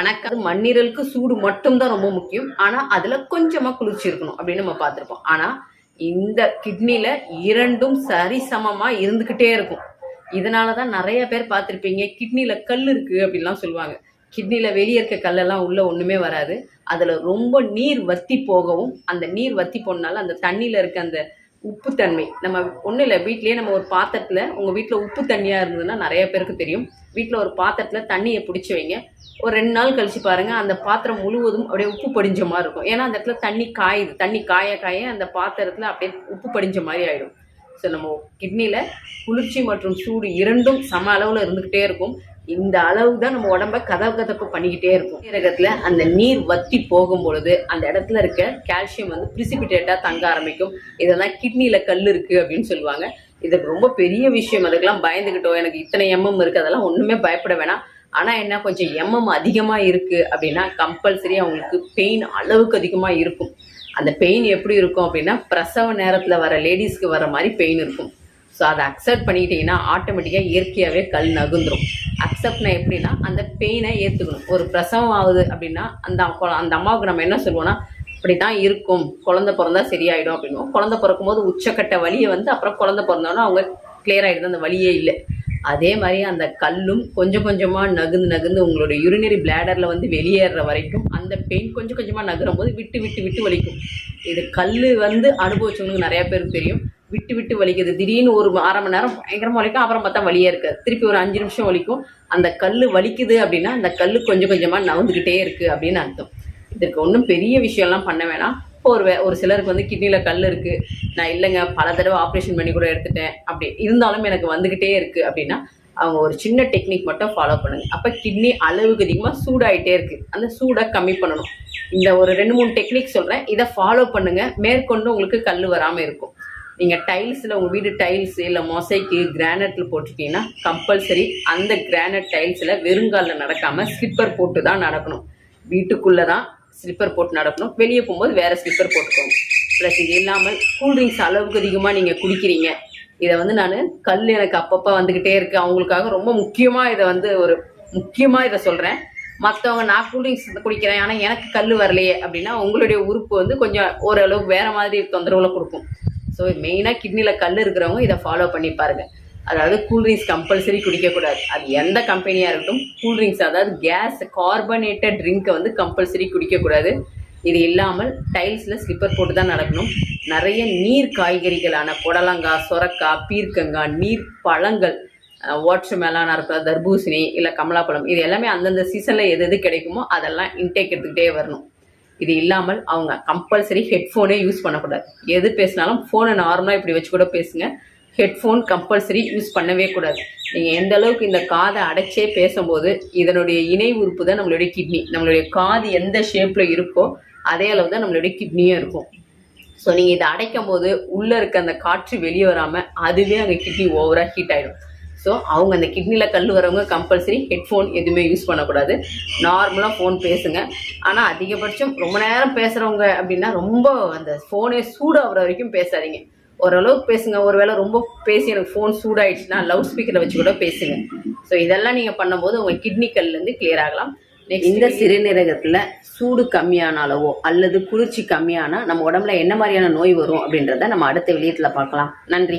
வணக்கம். மண்ணீரலுக்கு சூடு மட்டும்தான் ரொம்ப முக்கியம். ஆனா அதுல கொஞ்சமா குளிர்ச்சி இருக்கணும் அப்படின்னு நம்ம பார்த்துருப்போம். ஆனா இந்த கிட்னில இரண்டும் சரிசமமா இருந்துகிட்டே இருக்கும். இதனாலதான் நிறைய பேர் பார்த்துருப்பீங்க கிட்னில கல் இருக்கு அப்படின்லாம் சொல்லுவாங்க. கிட்னில வெளியே இருக்க கல்லெல்லாம் உள்ள ஒண்ணுமே வராது. அதுல ரொம்ப நீர் வத்தி போகவும் அந்த நீர் வத்தி போனால அந்த தண்ணியில இருக்க அந்த உப்புத்தன்மை. நம்ம ஒன்றும் இல்லை வீட்லேயே நம்ம ஒரு பாத்திரத்தில் உங்கள் வீட்டில் உப்பு தண்ணியாக இருந்ததுன்னா நிறைய பேருக்கு தெரியும். வீட்டில் ஒரு பாத்திரத்தில் தண்ணியை பிடிச்சி வைங்க. ஒரு ரெண்டு நாள் கழிச்சு பாருங்கள் அந்த பாத்திரம் முழுவதும் அப்படியே உப்பு படிஞ்ச மாதிரி இருக்கும். ஏன்னா அந்த இடத்துல தண்ணி காயுது. தண்ணி காய காய அந்த பாத்திரத்தில் அப்படியே உப்பு படிஞ்ச மாதிரி ஆகிடும் ஸோ நம்ம கிட்னியில் குளிர்ச்சி மற்றும் சூடு இரண்டும் சம அளவில் இருந்துக்கிட்டே இருக்கும். இந்த அளவு தான் நம்ம உடம்ப கதவு கதப்பு பண்ணிக்கிட்டே இருக்கும் சீரகத்தில் அந்த நீர் வத்தி போகும் பொழுது அந்த இடத்துல இருக்க கால்சியம் வந்து பிரிசிபிடேட்டாக தங்க ஆரம்பிக்கும். இதெல்லாம் கிட்னியில் கல் இருக்கு அப்படின்னு சொல்லுவாங்க. இதுக்கு ரொம்ப பெரிய விஷயம். அதுக்கெல்லாம் பயந்துக்கிட்டோம் எனக்கு இத்தனை எம்எம் இருக்கு. அதெல்லாம் ஒன்றுமே பயப்பட வேணாம். ஆனால் என்ன கொஞ்சம் எம்எம் அதிகமாக இருக்குது அப்படின்னா கம்பல்சரி அவங்களுக்கு பெயின் அளவுக்கு அதிகமாக இருக்கும். அந்த பெயின் எப்படி இருக்கும் அப்படின்னா பிரசவ நேரத்தில் வர லேடிஸ்க்கு வர மாதிரி பெயின் இருக்கும். ஸோ அதை அக்செப்ட் பண்ணிக்கிட்டீங்கன்னா ஆட்டோமேட்டிக்காக இயற்கையாகவே கல் நகுந்துடும் அக்செப்ட்னா எப்படின்னா அந்த பெயினை ஏற்றுக்கணும் ஒரு பிரசவம் ஆகுது அப்படின்னா அந்த குழ அந்த அம்மாவுக்கு நம்ம என்ன சொல்லுவோம்னா இப்படி தான் இருக்கும். குழந்தை பிறந்தா சரியாயிடும் அப்படின்னுவோம் குழந்தை பிறக்கும் போது உச்சக்கட்ட வலியை வந்து அப்புறம் குழந்தை பிறந்தோன்னா அவங்க கிளியர் ஆகிடுது அந்த வழியே இல்லை. அதே மாதிரி அந்த கல்லும் கொஞ்சம் கொஞ்சமாக நகுந்து நகுந்து உங்களோட யூரினரி பிளாடரில் வந்து வெளியேற வரைக்கும் அந்த பெயின் கொஞ்சம் கொஞ்சமாக நகரும் போது விட்டு விட்டு விட்டு வலிக்கும். இது கல் வந்து அனுபவிச்சவங்களுக்கு நிறையா பேருக்கு தெரியும். விட்டு விட்டு வலிக்குது. திடீர்னு ஒரு அரை மணி நேரம் பயங்கரமாக வலிக்கும். அப்புறம் பார்த்தா வலியே இருக்காது. திருப்பி ஒரு அஞ்சு நிமிஷம் வலிக்கும். அந்த கல் வலிக்குது அப்படின்னா அந்த கல் கொஞ்சம் கொஞ்சமாக நவுந்துக்கிட்டே இருக்குது அப்படின்னு அர்த்தம். இதுக்கு ஒன்றும் பெரிய விஷயம்லாம் பண்ண வேணாம். ஒரு ஒரு சிலருக்கு வந்து கிட்னியில் கல் இருக்குது நான் இல்லைங்க பல தடவை ஆப்ரேஷன் பண்ணி கூட எடுத்துட்டேன். அப்படி இருந்தாலும் எனக்கு வந்துக்கிட்டே இருக்குது அப்படின்னா அவங்க ஒரு சின்ன டெக்னிக் மட்டும் ஃபாலோ பண்ணுங்க. அப்போ கிட்னி அளவுக்கு அதிகமாக சூடாகிட்டே இருக்குது அந்த சூடை கம்மி பண்ணணும். இந்த ஒரு ரெண்டு மூணு டெக்னிக் சொல்கிறேன் இதை ஃபாலோ பண்ணுங்கள் மேற்கொண்டு உங்களுக்கு கல் வராமல் இருக்கும். நீங்கள் டைல்ஸில் உங்கள் வீடு டைல்ஸ் இல்லை மொசைக்கு கிரானைட்டில் போட்டிருக்கீங்கன்னா கம்பல்சரி அந்த கிரானைட் டைல்ஸில் வெறுங்காலில் நடக்காமல் ஸ்லிப்பர் போட்டு தான் நடக்கணும். வீட்டுக்குள்ளே தான் ஸ்லிப்பர் போட்டு நடக்கணும். வெளியே போகும்போது வேறு ஸ்லிப்பர் போட்டுக்கோங்க. ப்ளஸ் இது இல்லாமல் கூல்ட்ரிங்க்ஸ் அளவுக்கு அதிகமாக நீங்கள் குடிக்கிறீங்க. இதை வந்து நான் கல் எனக்கு அப்பப்போ வந்துக்கிட்டே இருக்கு. அவங்களுக்காக ரொம்ப முக்கியமாக இதை வந்து ஒரு முக்கியமாக இதை சொல்கிறேன் மற்றவங்க நான் கூல்ட்ரிங்க்ஸ் குடிக்கிறேன் ஆனால் எனக்கு கல் வரலையே அப்படின்னா உங்களுடைய உறுப்பு வந்து கொஞ்சம் ஓரளவுக்கு வேறு மாதிரி தொந்தரவுல கொடுக்கும். ஸோ மெயினாக கிட்னியில் கல் இருக்கிறவங்க இதை ஃபாலோ பண்ணி பாருங்கள் அதாவது கூல்ட்ரிங்க்ஸ் கம்பல்சரி குடிக்கக்கூடாது. அது எந்த கம்பெனியாக இருக்கட்டும் கூல்ட்ரிங்க்ஸ் அதாவது கேஸ் கார்பனேட்டட் ட்ரிங்கை வந்து கம்பல்சரி குடிக்கக்கூடாது. இது இல்லாமல் டைல்ஸில் ஸ்லிப்பர் போட்டு தான் நடக்கணும். நிறைய நீர் காய்கறிகளான புடலங்காய் சொரக்காய் பீர்க்கங்காய் நீர் பழங்கள் வாட்டர் மேலான இருக்கா தர்பூசணி இல்லை கமலாப்பழம் இது எல்லாமே அந்தந்த சீசனில் எது எது கிடைக்குமோ அதெல்லாம் இன்டேக் எடுத்துக்கிட்டே வரணும். இது இல்லாமல் அவங்க கம்பல்சரி ஹெட்ஃபோனே யூஸ் பண்ணக்கூடாது. எது பேசினாலும் ஃபோனை நார்மலாக இப்படி வச்சு கூட பேசுங்க. ஹெட்ஃபோன் கம்பல்சரி யூஸ் பண்ணவே கூடாது. நீங்கள் எந்த அளவுக்கு இந்த காதை அடைச்சே பேசும்போது இதனுடைய இணை உறுப்பு தான் நம்மளுடைய கிட்னி நம்மளுடைய காது எந்த ஷேப்பில் இருக்கோ அதே அளவு தான் நம்மளுடைய கிட்னியும் இருக்கும். ஸோ நீங்கள் இதை அடைக்கும் போது உள்ளே இருக்க அந்த காற்று வெளியே வராமல் அதுவே அங்கே கிட்னி ஓவராக ஹீட் ஆகிடும் ஸோ அவங்க அந்த கிட்னியில் கல் வரவங்க கம்பல்சரி ஹெட்ஃபோன் எதுவுமே யூஸ் பண்ணக்கூடாது. நார்மலாக ஃபோன் பேசுங்க. ஆனால் அதிகபட்சம் ரொம்ப நேரம் பேசுகிறவங்க அப்படின்னா ரொம்ப அந்த ஃபோனே சூடாகிற வரைக்கும் பேசாதீங்க. ஓரளவுக்கு பேசுங்க. ஒருவேளை ரொம்ப பேசி எனக்கு ஃபோன் சூடாயிடுச்சுன்னா லவுட் ஸ்பீக்கரில் வச்சு கூட பேசுங்க. ஸோ இதெல்லாம் நீங்கள் பண்ணும்போது உங்கள் கிட்னி கல்லேருந்து கிளியர் ஆகலாம். இந்த சிறுநீரகத்தில் சூடு கம்மியான அளவோ அல்லது குளிர்ச்சி கம்மியானா நம்ம உடம்புல என்ன மாதிரியான நோய் வரும் அப்படின்றத நம்ம அடுத்த வெளியத்தில் பார்க்கலாம். நன்றி.